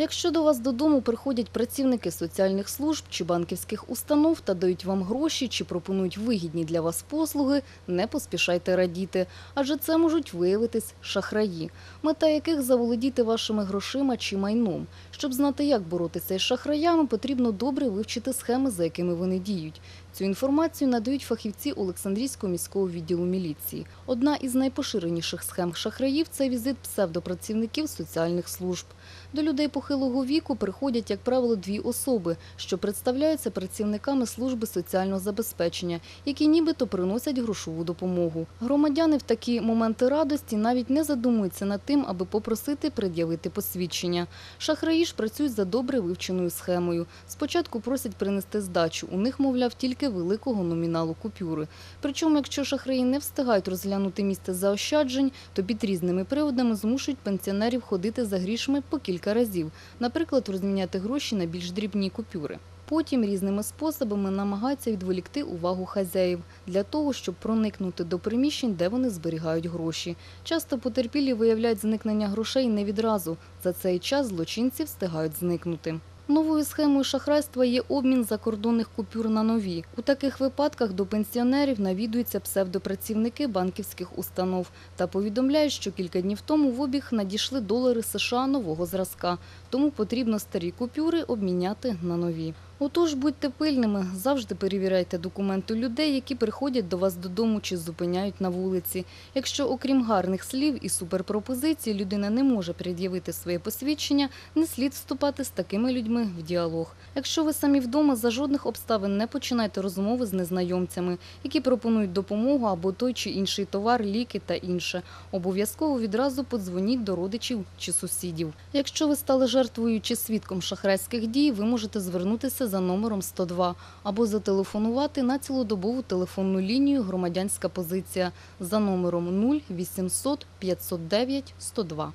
Якщо до вас додому приходять працівники соціальних служб чи банківських установ та дають вам гроші чи пропонують вигідні для вас послуги, не поспішайте радіти, адже це можуть виявитись шахраї, мета яких заволодіти вашими грошима чи майном. Щоб знати, як боротися із шахраями, потрібно добре вивчити схеми, за якими вони діють. Цю інформацію надають фахівці Олександрійського міського відділу міліції. Одна із найпоширеніших схем шахраїв це візит псевдопрацівників соціальних служб. До людей похилого віку приходять, як правило, дві особи, що представляються працівниками служби соціального забезпечення, які нібито приносять грошову допомогу. Громадяни в такі моменти радості навіть не задумуються над тим, аби попросити пред'явити посвідчення. Шахраї ж працюють за добре вивченою схемою. Спочатку просять принести здачу. У них, мовляв, тільки великого номіналу купюри. Причому, якщо шахраї не встигають розглянути місце заощаджень, то під різними приводами змушують пенсіонерів ходити за грішми по кілька разів, наприклад, розміняти гроші на більш дрібні купюри. Потім різними способами намагаються відволікти увагу хазяїв для того, щоб проникнути до приміщень, де вони зберігають гроші. Часто потерпілі виявляють зникнення грошей не відразу. За цей час злочинці встигають зникнути. Новою схемою шахрайства є обмін закордонних купюр на нові. У таких випадках до пенсіонерів навідуються псевдопрацівники банківських установ та повідомляють, що кілька днів тому в обіг надійшли долари США нового зразка, тому потрібно старі купюри обміняти на нові. Отож, будьте пильними, завжди перевіряйте документи людей, які приходять до вас додому чи зупиняють на вулиці. Якщо окрім гарних слів і суперпропозицій людина не може пред'явити своє посвідчення, не слід вступати з такими людьми в діалог. Якщо ви самі вдома, за жодних обставин не починайте розмови з незнайомцями, які пропонують допомогу або той чи інший товар, ліки та інше. Обов'язково відразу подзвоніть до родичів чи сусідів. Якщо ви стали жертвою чи свідком шахрайських дій, ви можете звернутися за номером 102 або зателефонувати на цілодобову телефонну лінію Громадянська позиція за номером 0800 509 102.